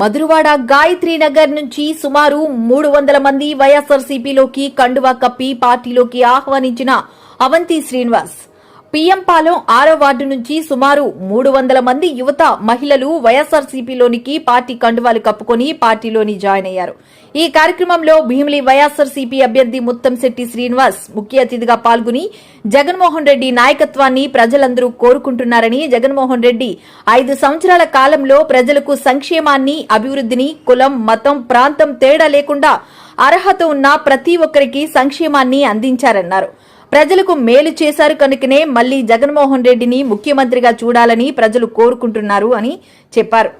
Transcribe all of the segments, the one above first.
మధురవాడ గాయత్రి నగర్ నుంచి సుమారు మూడు వందల మంది వైఎస్ఆర్సీపీలోకి కండువా కప్పి పార్టీలోకి ఆహ్వానించిన అవంతి శ్రీనివాస్. పిఎంపాలెం ఆరో వార్డు నుంచి సుమారు మూడు వందల మంది యువత మహిళలు వైఎస్ఆర్సీపీలోనికి పార్టీ కండువాలు కప్పుకొని పార్టీలోని జాయిన్ అయ్యారు. ఈ కార్యక్రమంలో భీమిలి వైఎస్ఆర్సీపీ అభ్యర్థి ముత్తంశెట్టి శ్రీనివాస్ ముఖ్య అతిథిగా పాల్గొని జగన్మోహన్ రెడ్డి నాయకత్వాన్ని ప్రజలందరూ కోరుకుంటున్నారని జగన్మోహన్ రెడ్డి ఐదు సంవత్సరాల కాలంలో ప్రజలకు సంక్షేమాన్ని అభివృద్ధిని కులం మతం ప్రాంతం తేడా లేకుండా అర్హత ఉన్న ప్రతి ఒక్కరికి సంక్షేమాన్ని అందించారన్నారు. ప్రజలకు మేలు చేశారు కనుకనే మళ్ళీ జగన్మోహన్ రెడ్డిని ముఖ్యమంత్రిగా చూడాలని ప్రజలు కోరుకుంటున్నారు అని చెప్పారు.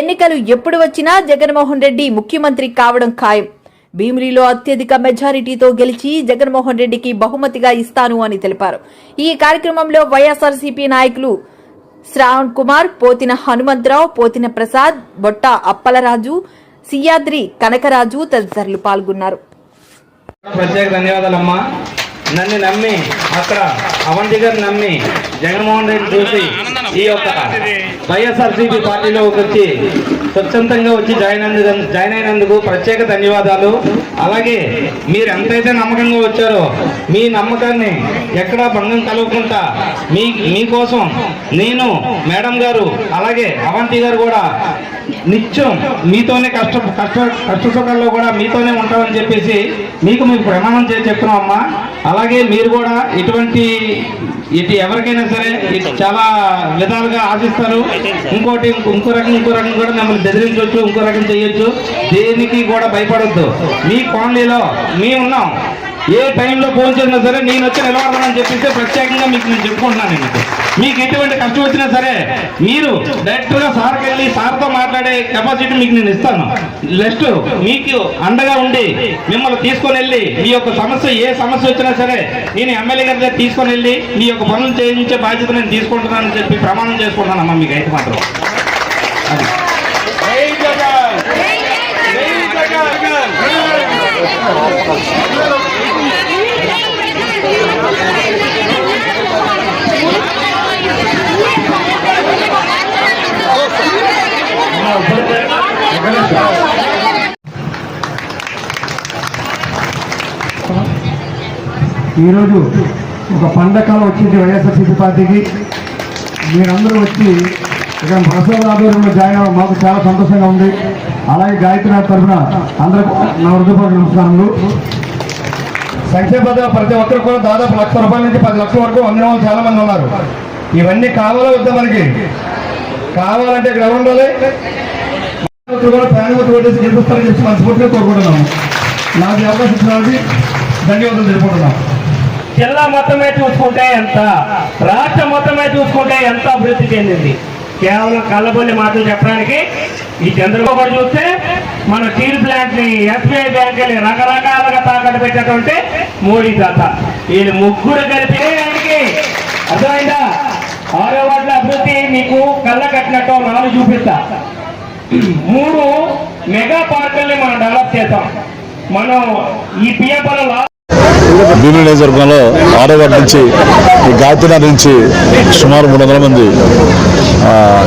ఎన్నికలు ఎప్పుడు వచ్చినా జగన్మోహన్ రెడ్డి ముఖ్యమంత్రి కావడం ఖాయం. భీమిలిలో అత్యధిక మెజారిటీతో గెలిచి జగన్మోహన్ రెడ్డికి బహుమతిగా ఇస్తాను అని తెలిపారు. ఈ కార్యక్రమంలో వైఎస్ఆర్సీపీ నాయకులు శ్రావణ్ కుమార్ పోతిన హనుమంతరావు పోతిన ప్రసాద్ బొట్ట అప్పలరాజు సియాద్రి కనకరాజు తదితరులు పాల్గొన్నారు. ప్రత్యేక ధన్యవాదాలమ్మా. నన్ను నమ్మి అక్కడ అవంతి గారు నమ్మి జగన్మోహన్ రెడ్డి చూసి ఈ యొక్క వైఎస్ఆర్సీపీ పార్టీలోకి వచ్చి స్వచ్ఛందంగా వచ్చి జాయిన్ అయినందుకు జాయిన్ అయినందుకు ప్రత్యేక ధన్యవాదాలు. అలాగే మీరు ఎంతైతే నమ్మకంగా వచ్చారో మీ నమ్మకాన్ని ఎక్కడా భంగం కలగకుండా మీ మీకోసం నేను మేడం గారు అలాగే అవంతి గారు కూడా నిత్యం మీతోనే కష్ట కష్ట కష్ట సుఖాల్లో కూడా మీతోనే ఉంటామని చెప్పేసి మీకు మీకు ప్రమాణం చేసి చెప్తున్నాం అమ్మా. అలాగే మీరు కూడా ఇటువంటి ఇటు ఎవరికైనా సరే చాలా విధాలుగా ఆశిస్తారు. ఇంకోటి ఇంకో రకం ఇంకో రకం కూడా మిమ్మల్ని బెదిరించవచ్చు ఇంకో రకం చేయొచ్చు. దేనికి కూడా భయపడొద్దు. మీ కాలనీలో మేము ఉన్నాం. ఏ టైంలో ఫోన్ చేసినా సరే నేను వచ్చి నిలబడతానని చెప్పేసి ప్రత్యేకంగా మీకు నేను చెప్పుకుంటున్నాను మీకు మీకు ఎటువంటి కష్టం వచ్చినా సరే మీరు డైరెక్ట్గా సార్కి వెళ్ళి సార్తో మాట్లాడే కెపాసిటీ మీకు నేను ఇస్తాను. నెక్స్ట్ మీకు అండగా ఉండి మిమ్మల్ని తీసుకొని వెళ్ళి మీ యొక్క సమస్య ఏ సమస్య వచ్చినా సరే నేను ఎమ్మెల్యే గారి దగ్గర తీసుకొని వెళ్ళి మీ యొక్క పనులు చేయించే బాధ్యత నేను తీసుకుంటున్నానని చెప్పి ప్రమాణం చేసుకుంటానమ్మా మీకు అయితే మాత్రం. అది. ఈరోజు ఒక పండకాలం వచ్చింది వైఎస్ఆర్సీపీ పార్టీకి. మీరందరూ వచ్చి ఇక్కడ ప్రసాద్ ఆధ్వర్యంలో జాయిన్ అవ్వడం మాకు చాలా సంతోషంగా ఉంది. అలాగే గాయత్రినాథ్ తరఫున అందరూ నా హృదయపూర్వక నమస్కారములు. సంక్షేమ పథకాలు ప్రతి ఒక్కరు కూడా దాదాపు లక్ష రూపాయల నుంచి పది లక్షల వరకు అందిన వాళ్ళు చాలా మంది ఉన్నారు. ఇవన్నీ కావాలా వద్దా మనకి? కావాలంటే ఇక్కడ ఉండాలి? కూడా ప్రాణవతి ఓటేసి గెలుపుస్తారని చెప్పి మనస్ఫూర్తిగా కోరుకుంటున్నాము. నాకు ఈ అవకాశం ఇచ్చినందుకు ధన్యవాదాలు తెలుపుకుంటున్నాం జిల్లా మొత్తమే చూసుకుంటే ఎంత రాష్ట్రం మొత్తమే చూసుకుంటే ఎంత అభివృద్ధి చెందింది. కేవలం కళ్ళబొల్లి మాటలు చెప్పడానికి ఈ చంద్రబాబు చూస్తే మన స్టీల్ ప్లాంట్ని ఎస్బీఐ బ్యాంక్ రకరకాలుగా తాకట్టు పెట్టినటువంటి మోడీ తాత. వీళ్ళు ముగ్గురు కలిపి ఆయనకి అర్థమైందా? ఆరో వార్డుల అభివృద్ధి మీకు కళ్ళ కట్టినట్టు నాలుగు చూపిస్తా. మూడు మెగా పార్కుల్ని మనం డెవలప్ చేస్తాం మనం ఈ పిఎంపలో భీమిలి నియోజకవర్గంలో ఆరో వార్డు నుంచి ఈ నుంచి సుమారు మూడు వందల మంది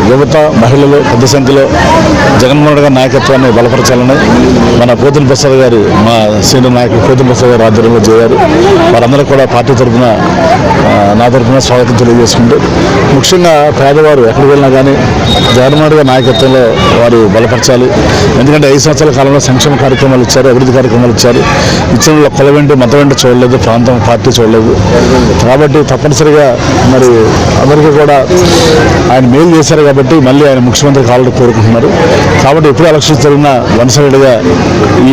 యువత మహిళలు పెద్ద సంఖ్యలో జగన్మోహన్ రెడ్డి గారి నాయకత్వాన్ని బలపరచాలని మన పోతుల ప్రసాద్ గారి మా సీనియర్ నాయకుడు పోతుల ప్రసాద్ గారు ఆధ్వర్యంలో చేయారు వారందరూ కూడా పార్టీ తరఫున నా తరఫున స్వాగతం తెలియజేసుకుంటూ ముఖ్యంగా పేదవారు ఎక్కడికి వెళ్ళినా కానీ జగన్మోహన్ రెడ్డి గారి నాయకత్వంలో వారు బలపరచాలి. ఎందుకంటే ఐదు సంవత్సరాల కాలంలో సంక్షేమ కార్యక్రమాలు ఇచ్చారు అభివృద్ధి కార్యక్రమాలు ఇచ్చారు. ఇచ్చిన కుల వెంట మతం వెంట చూడలేదు ప్రాంతం పార్టీ చూడలేదు. కాబట్టి తప్పనిసరిగా మరి అందరికీ కూడా ఆయన మేలు చేశారు కాబట్టి మళ్ళీ ఆయన ముఖ్యమంత్రి కావాలని కోరుకుంటున్నారు. కాబట్టి ఎప్పుడు ఎలక్షన్స్ జరిగినా సైడ్గా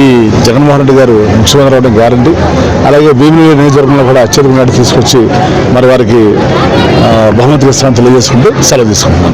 ఈ జగన్మోహన్ రెడ్డి గారు ముఖ్యమంత్రి అవడం గ్యారంటీ. అలాగే భీమిలి నియోజకవర్గంలో కూడా అత్యధిక నాటి తీసుకొచ్చి మరి వారికి బహుమతి ఇస్తామని తెలియజేసుకుంటూ సెలవు తీసుకుంటున్నాను